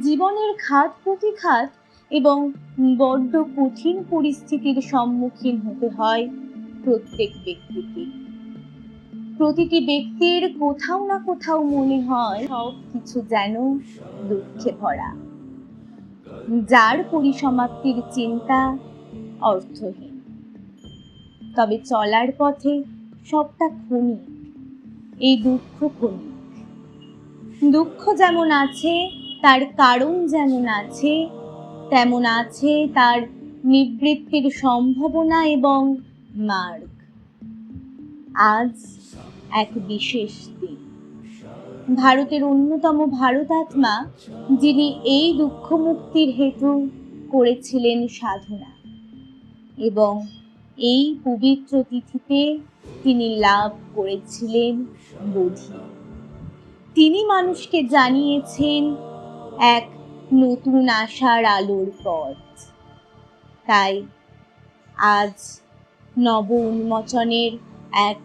জীবনের ঘাত প্রতিঘাত এবং বড্ড কঠিন পরিস্থিতির সম্মুখীন হতে হয় প্রত্যেক ব্যক্তিকে। প্রতিটি ব্যক্তির কোথাও না কোথাও মনে হয় সব কিছু যেন দুঃখে ভরা। যার পরিসমাপ্তির চিন্তা অর্থহীন। তবে চলার পথে সবটা ক্ষণিক। এই দুঃখ ক্ষণিক। দুঃখ যেমন আছে তার কারণ যেমন আছে, তেমন আছে তার নিবৃত্তির সম্ভাবনা এবং মার্গ। আজ এক বিশেষ দিন। ভারতের অন্যতম ভারতাত্মা যিনি এই দুঃখ মুক্তির হেতু করেছিলেন সাধনা এবং এই পবিত্র তিথিতে তিনি লাভ করেছিলেন বোধি। তিনি মানুষকে জানিয়েছেন এক নতুন আশার আলোর পথ। তাই আজ নব উন্মোচনের এক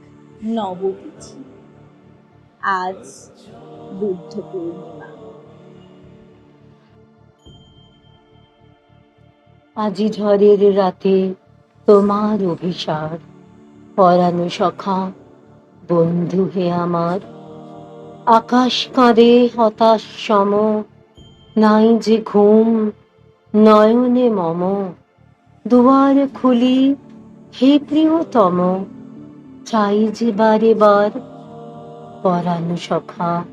নবতিথি আজ বুদ্ধ পূর্ণিমা। আজি ঝড়ের রাতে তোমার অভিসার, পরানো সখা, বন্ধু হে আমার। আকাশ কাঁদে হতাশ সম নাই যে ঘুম, নয়নে মম। দুয়ার খুলি, হে প্রিয়তম, চাই যে বারে বার পরানো সখা,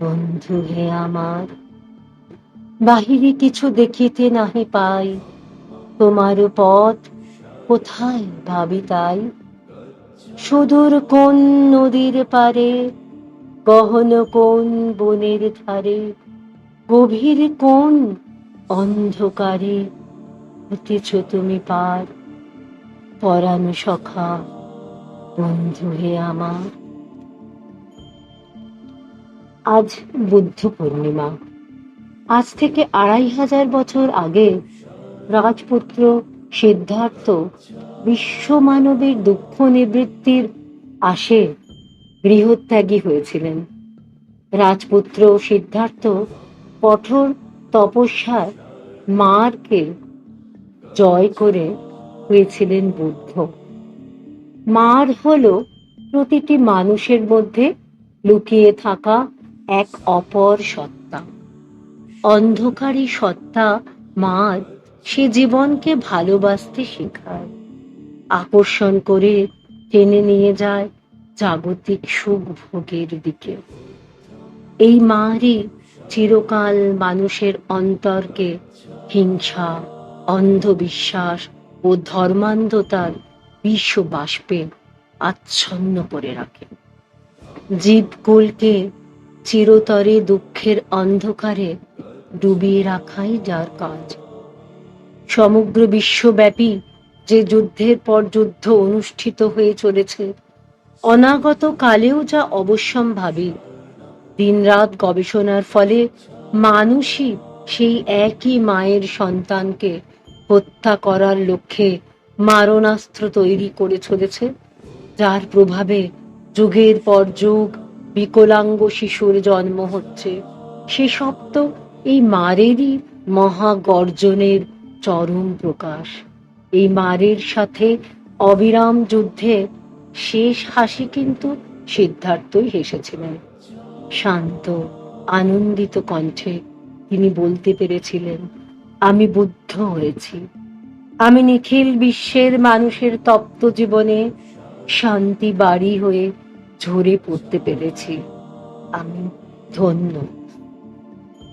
বন্ধু হে আমার। বাহিরে কিছু দেখিতে নাহি পাই, তোমার পথ কোথায় ভাবি তাই সুদূর কোন নদীর পারে, গহন কোন বনের ধারে গভীর কোন অন্ধকারে হতেছ তুমি পার। পরানো সখা, বন্ধু হে আমার। আজ বুদ্ধ পূর্ণিমা। আজ থেকে আড়াই হাজার বছর আগে রাজপুত্র সিদ্ধার্থ বিশ্ব মানবের দুঃখ নিবৃত্তির আশে গৃহত্যাগী হয়েছিলেন। রাজপুত্র সিদ্ধার্থ কঠোর তপস্যায় মারকে জয় করে হয়েছিলেন বুদ্ধ। মার হল প্রতিটি মানুষের মধ্যে লুকিয়ে থাকা এক অপর সত্তা। অন্ধকারী সত্তা মার সে জীবনকে ভালোবাসতে শেখায়। আকর্ষণ করে টেনে নিয়ে যায় জাগতিক সুখ ভোগের দিকে। এই মারই চিরকাল মানুষের অন্তরকে হিংসা, অন্ধবিশ্বাস ও ধর্মান্ধতার বিশ্ব বাষ্পে আচ্ছন্ন করে রাখে। জীবকুলকে চিরতরে দুঃখের অন্ধকারে ডুবিয়ে রাখাই যার কাজ। সমগ্র বিশ্বব্যাপী যে যুদ্ধের পর যুদ্ধ অনুষ্ঠিত হয়ে চলেছে অনাগত কালেও যা অবশ্যম্ভাবী দিনরাত গবেষণার ফলে মানুষই সেই একই মায়ের সন্তানকে হত্যা করার লক্ষ্যে মারণাস্ত্র তৈরি করে চলেছে, যার প্রভাবে যুগের পর যুগ বিকলাঙ্গ শিশুর জন্ম হচ্ছে। সেসব তো এই মারেরই মহা গর্জনের চরম প্রকাশ। এই মারের সাথে অবিরাম যুদ্ধে শেষ হাসি কিন্তু সিদ্ধার্থই হেসেছিলেন। শান্ত, আনন্দিত কণ্ঠে তিনি বলতে পেরেছিলেন, আমি বুদ্ধ হয়েছি। আমি নিখিল বিশ্বের মানুষের তপ্ত জীবনে শান্তি বাড়ি হয়ে ঝরে পড়তে পেরেছি। আমি ধন্য।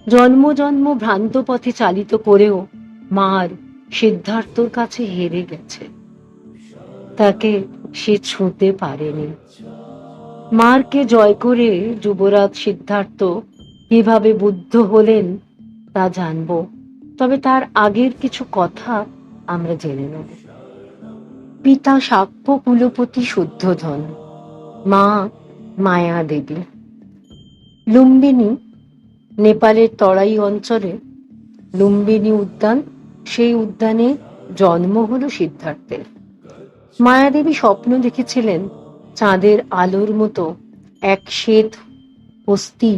জন্ম জন্ম ভ্রান্ত পথে চালিত করেও মার সিদ্ধার্থর কাছে হেরে গেছে। তাকে সে ছুঁতে পারেনি। মারকে জয় করে যুবরাজ সিদ্ধার্থ কীভাবে বুদ্ধ হলেন তা জানব। তবে তার আগের কিছু কথা আমরা জেনে নেব। পিতা সাক্ষ্য কুলপতি শুদ্ধধন, মা মায়া দেবী। লুম্বিনী নেপালের তরাই অঞ্চলে লুম্বিনী উদ্যান, সেই উদ্যানে জন্ম হল সিদ্ধার্থের। মায়াদেবী স্বপ্ন দেখেছিলেন চাঁদের আলোর মতো এক শ্বেত অস্থি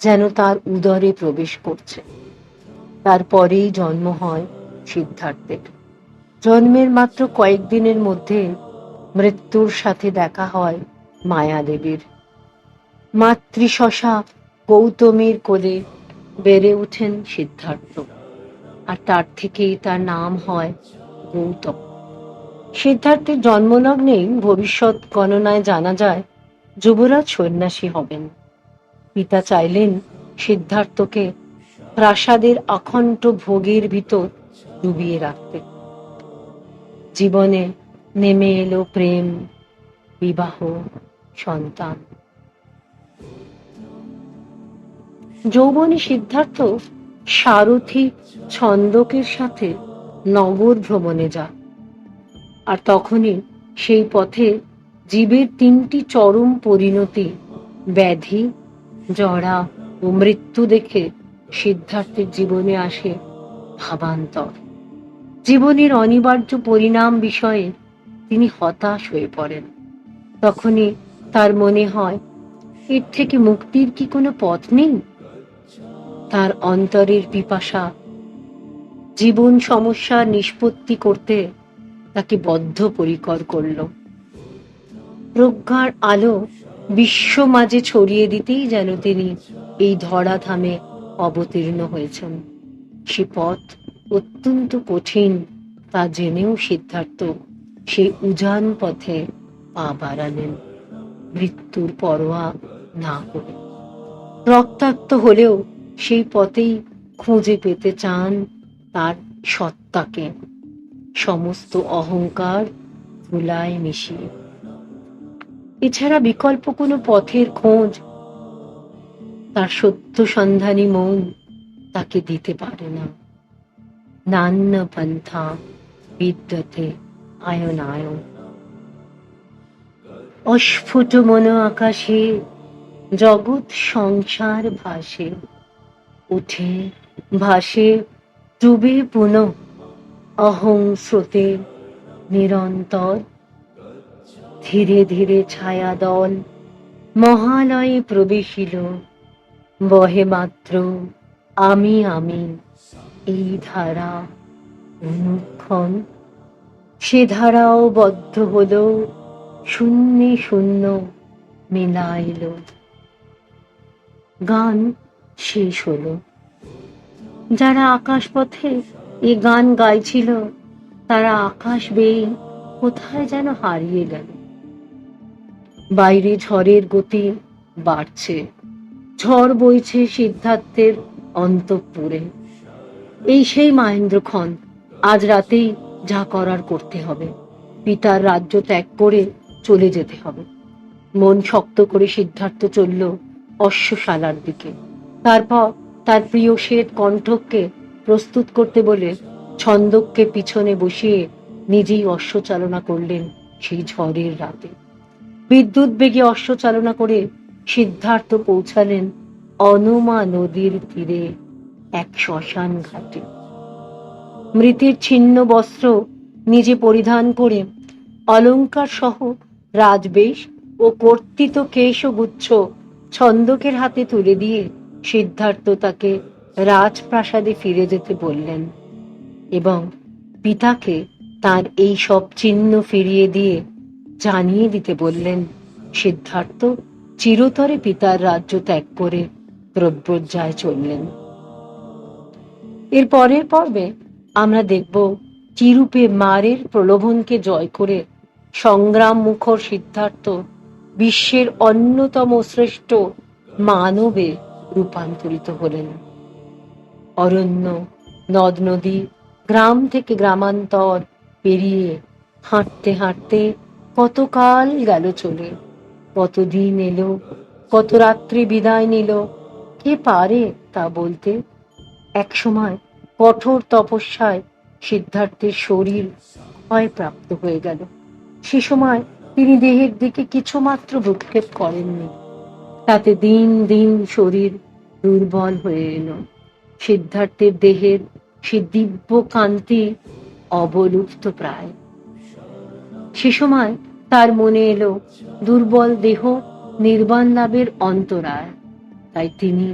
যেন তার উদরে প্রবেশ করছে। তারপরেই জন্ম হয় সিদ্ধার্থের। জন্মের মাত্র কয়েকদিনের মধ্যে মৃত্যুর সাথে দেখা হয় মায়াদেবীর। মাতৃশশা গৌতমীর কোলে বেড়ে ওঠেন সিদ্ধার্থ, আর তার থেকেই তার নাম হয় গৌতম। সিদ্ধার্থের জন্মলগ্নেই ভবিষ্যৎ গণনায় জানা যায়, যুবরাজ সন্ন্যাসী হবেন। পিতা চাইলেন সিদ্ধার্থকে প্রাসাদের অখণ্ড ভোগের ভিতর ডুবিয়ে রাখতে। জীবনে নেমে এলো প্রেম, বিবাহ, সন্তান। যৌবনী সিদ্ধার্থ সারথী ছন্দকের সাথে নগর ভ্রমণে যায় আর তখনই সেই পথে জীবের তিনটি চরম পরিণতি, ব্যাধি, জরা ও মৃত্যু দেখে সিদ্ধার্থের জীবনে আসে ভাবান্তর। জীবনের অনিবার্য পরিণাম বিষয়ে তিনি হতাশ হয়ে পড়েন। তখনই তার মনে হয়, এর থেকে মুক্তির কি কোনো পথ নেই? তার অন্তরের পিপাসা, জীবন সমস্যার নিষ্পত্তি করতে তাকে বদ্ধপরিকর করল। প্রজ্ঞার আলো বিশ্ব মাঝে ছড়িয়ে দিতেই যেন তিনি এই ধরাধামে অবতীর্ণ হয়েছেন। সে পথ অত্যন্ত কঠিন, তা জেনেও সিদ্ধার্থ সেই উজান পথে পা বাড়ালেন। মৃত্যুর পরোয়া না করে। রক্তাক্ত হলেও সেই পথেই খুঁজে পেতে চান তার সত্তাকে। সমস্ত অহংকার ধুলায় মিশিয়ে এছাড়া বিকল্প কোনো পথের খোঁজ তার সত্য সন্ধানী মন তাকে দিতে পারে না। নান্য পন্থা বিদ্যতে আয়ন আয়ন অস্ফুট মন আকাশে জগৎ সংসার ভাসে। উঠে ভাসে ডুবে পুনঃ অহং স্রোতে নিরন্তর। ধীরে ধীরে ছায়া দল মহালয়ে প্রবেশিল। বহে মাত্র আমি আমি। এই ধারা অনুক্ষণ। সে ধারাও বদ্ধ হলো, শূন্যে শূন্য মেলাইল। গান শেষ হলো। যারা আকাশপথে এ গান গাইছিল, তারা আকাশ বেয়ে কোথায় যেন হারিয়ে গেল। বাইরে ঝড়ের গতি বাড়ছে, ঝড় বইছে সিদ্ধার্থের অন্তঃপুরে। এই সেই মহেন্দ্রক্ষণ, আজ রাতেই যা করার করতে হবে। পিতার রাজ্য ত্যাগ করে চলে যেতে হবে। মন শক্ত করে সিদ্ধার্থ চলল অশ্বশালার দিকে। তারপর তার প্রিয় শ্বেত কণ্ঠককে প্রস্তুত করতে বলে ছন্দককে পিছনে বসিয়ে নিজেই অশ্ব চালনা করলেন সেই ঝড়ের রাতে। বিদ্যুৎ বেগে অশ্ব চালনা করে সিদ্ধার্থ পৌঁছালেন অনমা নদীর তীরে এক শ্মশান ঘাটে। মৃতের ছিন্ন বস্ত্র নিজে পরিধান করে অলংকার সহ রাজবেশ ও কর্তিত কেশগুচ্ছ ছন্দকের হাতে তুলে দিয়ে সিদ্ধার্থ তাকে রাজপ্রাসাদে ফিরে যেতে বললেন এবং পিতাকে তার এই সব চিহ্ন ফিরিয়ে দিয়ে জানিয়ে দিতে বললেন, সিদ্ধার্থ, চিরতরে পিতার রাজ্য ত্যাগ করে দ্রব্যোজ্জায় চললেন। এর পরের পর্বে আমরা দেখব কিরূপে মারের প্রলোভনকে জয় করে সংগ্রাম মুখর সিদ্ধার্থ বিশ্বের অন্যতম শ্রেষ্ঠ মানবে রূপান্তরিত হলেন। অরণ্য, নদ নদী, গ্রাম থেকে গ্রামান্তর পেরিয়ে হাঁটতে হাঁটতে কতকাল গেল চলে কতদিন এলো, কত রাত্রি বিদায় নিল, কে পারে তা বলতে? একসময় কঠোর তপস্যায় সিদ্ধার্থের শরীর ক্ষয়প্রাপ্ত হয়ে গেল। সে সময় তিনি দেহের দিকে কিছুমাত্র ভ্রুক্ষেপ করেননি। তাতে দিন দিন শরীর দুর্বল হয়ে এলো। সিদ্ধার্থের দেহের সে দিব্য কান্তি অবলুপ্ত প্রায়। সে সময় তার মনে এলো, দুর্বল দেহ নির্বাণ লাভের অন্তরায়। তাই তিনি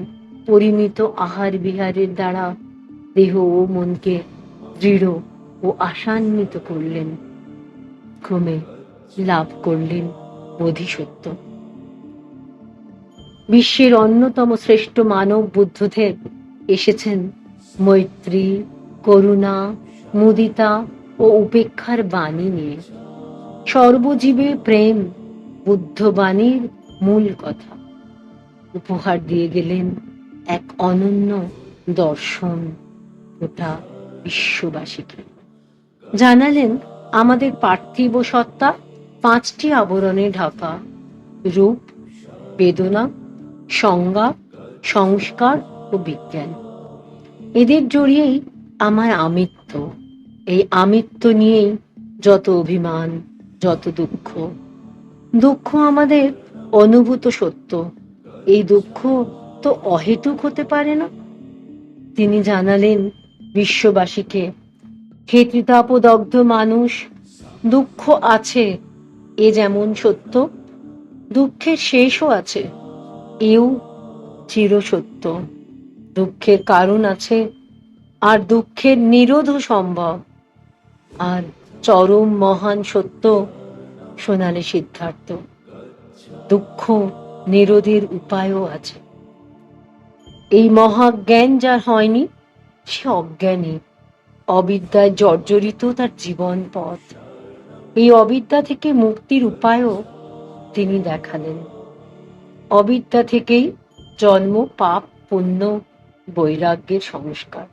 পরিমিত আহার বিহারের দ্বারা দেহ ও মনকে দৃঢ় ও আশান্বিত করলেন। ক্রমে লাভ করলেন বোধিসত্ত্ব। বিশ্বের অন্যতম শ্রেষ্ঠ মানব বুদ্ধদেব এসেছেন। মৈত্রী, করুণা, মুদিতা ও উপেক্ষার বাণী নিয়ে। সর্বজীবে প্রেম, বুদ্ধবাণীর মূল কথা। উপহার দিয়ে গেলেন এক অনন্য দর্শন গোটা বিশ্ববাসীকে। জানালেন আমাদের পার্থিব সত্তা, পাঁচটি আবরণে ঢাকা। রূপ, বেদনা, সংজ্ঞা, সংস্কার ও বিজ্ঞান এদের জড়িয়েই আমার আমিত্ব। এই আমিত্ব নিয়েই যত অভিমান, যত দুঃখ। দুঃখ আমাদের অনুভূত সত্য। এই দুঃখ তো অহেতুক হতে পারে না। তিনি জানালেন বিশ্ববাসীকে ক্ষেত্রিতাপদগ্ধ মানুষ, দুঃখ আছে, এ যেমন সত্য। দুঃখের শেষও আছে, এও চিরসত্য। দুঃখের কারণ আছে, আর দুঃখের নিরোধও সম্ভব। আর চরম মহান সত্য সোনালী সিদ্ধার্থ, দুঃখ নিরোধের উপায়ও আছে। এই মহাজ্ঞান যার হয়নি, সে অজ্ঞানী। অবিদ্যায় জর্জরিত তার জীবন পথ। এই অবিদ্যা থেকে মুক্তির উপায়ও তিনি দেখালেন। অবিদ্যা থেকেই জন্ম, পাপ, পুণ্য বৈরাগ্যের সংস্কার।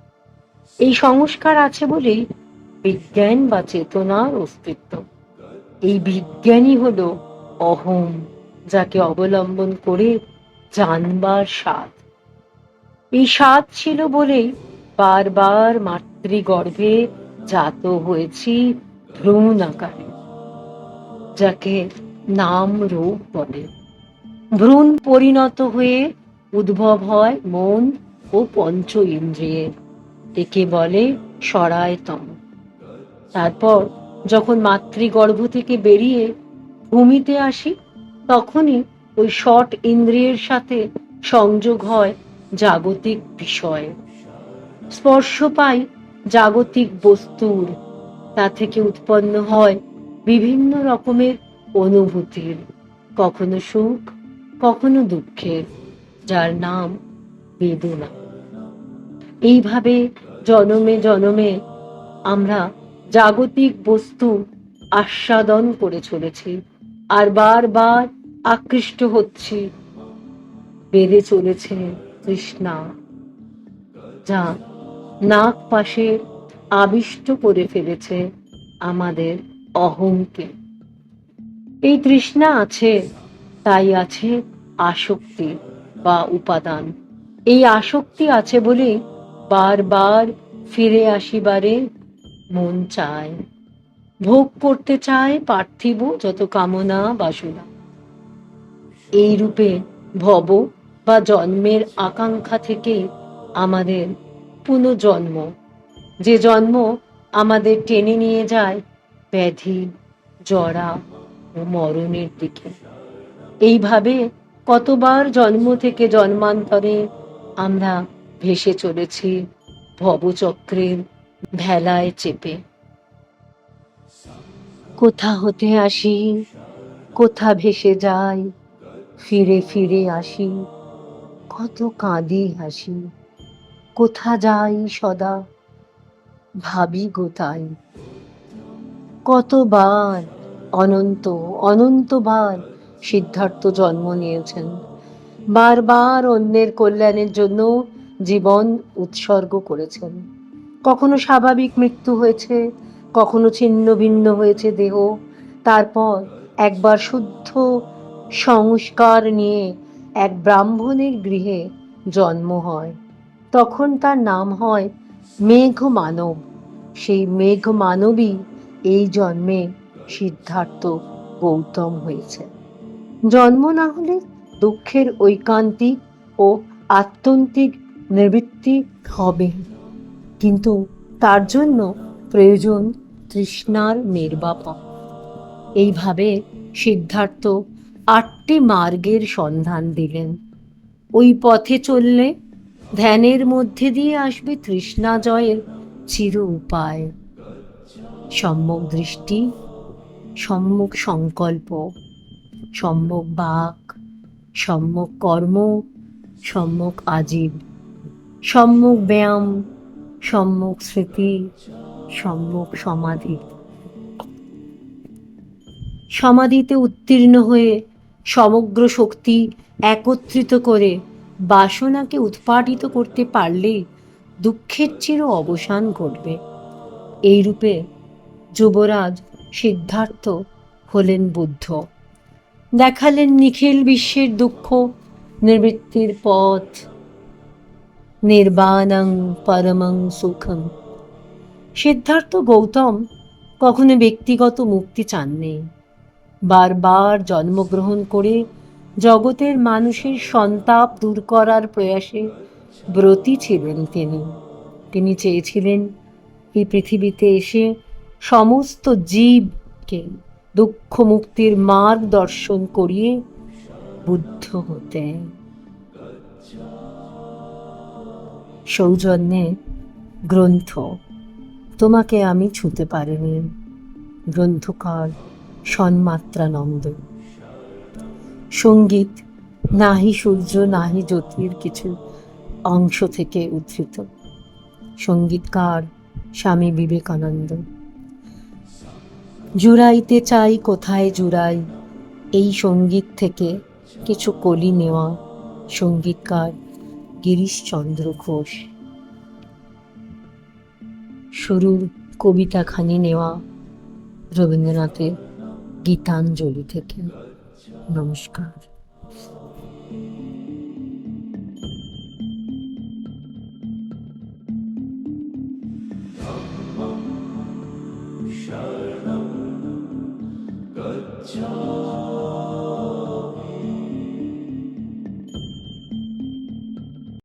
এই সংস্কার আছে বলেই বিজ্ঞান বা চেতনার অস্তিত্ব। এই বিজ্ঞানই হলো অহম, যাকে অবলম্বন করে জানবার স্বাদ। এই স্বাদ ছিল বলেই বারবার মাতৃগর্ভে জাত হয়েছি ভ্রূণ আকারে, যাকে নাম রূপ বলে। ভ্রূণ পরিণত হয়ে উদ্ভব হয় মন ও পঞ্চ ইন্দ্রিয়ের একে বলে সরায়তম। তারপর যখন মাতৃগর্ভ থেকে বেরিয়ে ভূমিতে আসি, তখনই ওই শট ইন্দ্রিয়ের সাথে সংযোগ হয় জাগতিক বিষয়। স্পর্শ পাই জাগতিক বস্তুর, তা থেকে উৎপন্ন হয় বিভিন্ন রকমের অনুভূতির, কখনো সুখ, কখনো দুঃখের, যার নাম বেদনা। এইভাবে জনমে জনমে আমরা জাগতিক বস্তু আস্বাদন করে চলেছি আর বারবার আকৃষ্ট হচ্ছি। বেড়ে চলেছে তৃষ্ণা, যা নাক পাশে আবিষ্ট করে ফেলেছে আমাদের অহংকে। এই তৃষ্ণা আছে, তাই আছে আসক্তি বা উপাদান। এই আসক্তি আছে বলেই বারবার ফিরে আসিবারে মন চায়। ভোগ করতে চায় পার্থিব যত কামনা বাসনা। এই রূপে ভব বা জন্মের আকাঙ্ক্ষা থেকে আমাদের পুনর্জন্ম। যে জন্ম আমাদের টেনে নিয়ে যায় ব্যাধি, জরা ও মরণের দিকে। এইভাবে কতবার জন্ম থেকে জন্মান্তরে আমরা ভেসে চলেছি ভবচক্রের ভেলায় চেপে। কোথা হতে আসি? কোথা ভেসে যাই? ফিরে ফিরে আসি। কত কাঁদি হাসি। কোথা যাই সদা? ভাবি গোতাই কতবার অনন্ত, অনন্তবার সিদ্ধার্থ জন্ম নিয়েছেন। বারবার অন্যের কল্যাণের জন্য জীবন উৎসর্গ করেছেন। কখনো স্বাভাবিক মৃত্যু হয়েছে, কখনো ছিন্ন ভিন্ন হয়েছে দেহ। তারপর একবার শুদ্ধ সংস্কার নিয়ে এক ব্রাহ্মণের গৃহে জন্ম হয়। তখন তার নাম হয় মেঘ মানব সেই মেঘ মানবই এই জন্মে সিদ্ধার্থ গৌতম হয়েছে। জন্ম না হলে দুঃখের ঐকান্তিক ও আত্যন্তিক নিবৃত্তি হবে। কিন্তু তার জন্য প্রয়োজন তৃষ্ণার নির্বাপন এইভাবে সিদ্ধার্থ আটটি মার্গের সন্ধান দিলেন। ওই পথে চললে ধ্যানের মধ্যে দিয়ে আসবে তৃষ্ণা জয়ের চির উপায়। সম্যক দৃষ্টি, সম্যক সংকল্প, সম্যক বাক সম্যক কর্ম, সম্যক আজীব, সম্যক ব্যায়াম, সম্যক স্মৃতি, সম্যক সমাধি। সমাধিতে উত্তীর্ণ হয়ে সমগ্র শক্তি একত্রিত করে বাসনাকে উৎপাটিত করতে পারলেই দুঃখের চির অবসান ঘটবে। এই রূপে যুবরাজ সিদ্ধার্থ হলেন বুদ্ধ। দেখালেন নিখিল বিশ্বের দুঃখ, নিবৃত্তির পথ, নির্বাণং পরমং সুখম। সিদ্ধার্থ গৌতম কখনো ব্যক্তিগত মুক্তি চাননি। বারবার জন্মগ্রহণ করে জগতের মানুষের সন্তাপ দূর করার প্রয়াসে ব্রতী ছিলেন তিনি। তিনি চেয়েছিলেন এই পৃথিবীতে এসে সমস্ত জীবকে দুঃখ মুক্তির মার্গ দর্শন করিয়ে বুদ্ধ হতে। সৌজন্যে গ্রন্থ, তোমাকে আমি ছুঁতে পারিনি। গ্রন্থকার সন্মাত্রানন্দ। সংগীত, নাহি সূর্য, নাহি জ্যোতির কিছু অংশ থেকে উদ্ধৃত। সঙ্গীতকার স্বামী বিবেকানন্দ। জুড়াইতে চাই কোথায় জুড়াই? এই সংগীত থেকে কিছু কলি নেওয়া সঙ্গীতকার গিরিশচন্দ্র ঘোষ। শুরুর কবিতাখানি নেওয়া রবীন্দ্রনাথের গীতাঞ্জলি থেকে। নমস্কার।